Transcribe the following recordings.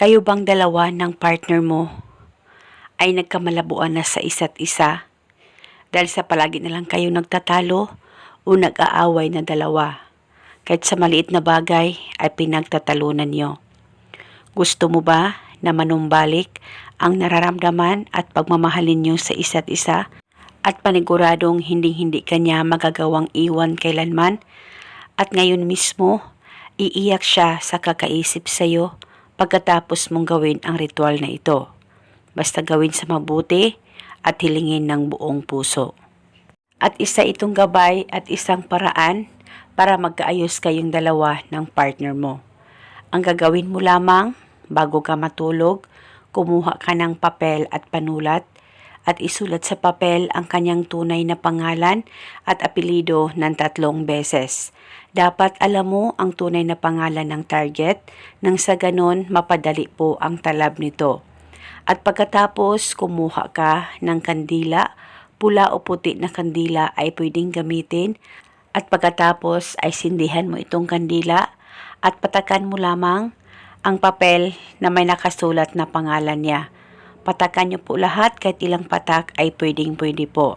Kayo bang dalawa ng partner mo ay nagkamalabuan na sa isa't isa? Dahil sa palagi na lang kayo nagtatalo o nag-aaway na dalawa. Kahit sa maliit na bagay ay pinagtatalunan nyo. Gusto mo ba na manumbalik ang nararamdaman at pagmamahalin nyo sa isa't isa? At paniguradong hindi-hindi kanya magagawang iwan kailanman? At ngayon mismo, iiyak siya sa kakaisip sa'yo pagkatapos mong gawin ang ritual na ito. Basta gawin sa mabuti at hilingin ng buong puso. At isa itong gabay at isang paraan para magkaayos kayong dalawa ng partner mo. Ang gagawin mo lamang bago ka matulog, kumuha ka ng papel at panulat at isulat sa papel ang kanyang tunay na pangalan at apelido ng tatlong beses. Dapat alam mo ang tunay na pangalan ng target nang sa ganon mapadali po ang talab nito. At pagkatapos kumuha ka ng kandila, pula o puti na kandila ay pwedeng gamitin at pagkatapos ay sindihan mo itong kandila at patakan mo lamang ang papel na may nakasulat na pangalan niya. Patakan niyo po lahat kahit ilang patak ay pwedeng pwede po.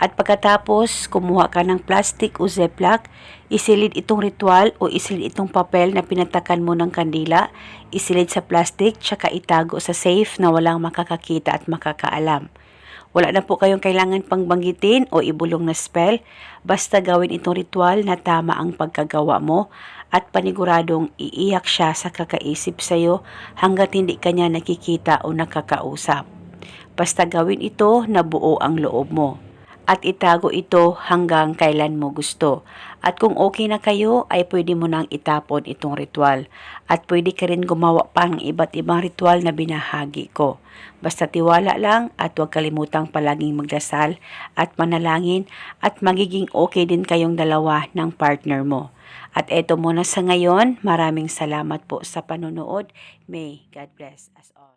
At pagkatapos, kumuha ka ng plastic o ziplock, isilid itong ritual o isilid itong papel na pinatakan mo ng kandila, isilid sa plastic, tsaka itago sa safe na walang makakakita at makakaalam. Wala na po kayong kailangan pang banggitin o ibulong na spell, basta gawin itong ritual na tama ang pagkagawa mo at paniguradong iiyak siya sa kakaisip sa'yo hanggat hindi kanya nakikita o nakakausap. Basta gawin ito na buo ang loob mo at itago ito hanggang kailan mo gusto. At kung okay na kayo, ay pwede mo nang itapon itong ritual. At pwede ka rin gumawa pa ng iba't ibang ritual na binahagi ko. Basta tiwala lang at huwag kalimutang palaging magdasal at manalangin at magiging okay din kayong dalawa ng partner mo. At eto muna sa ngayon, maraming salamat po sa panonood. May God bless us all.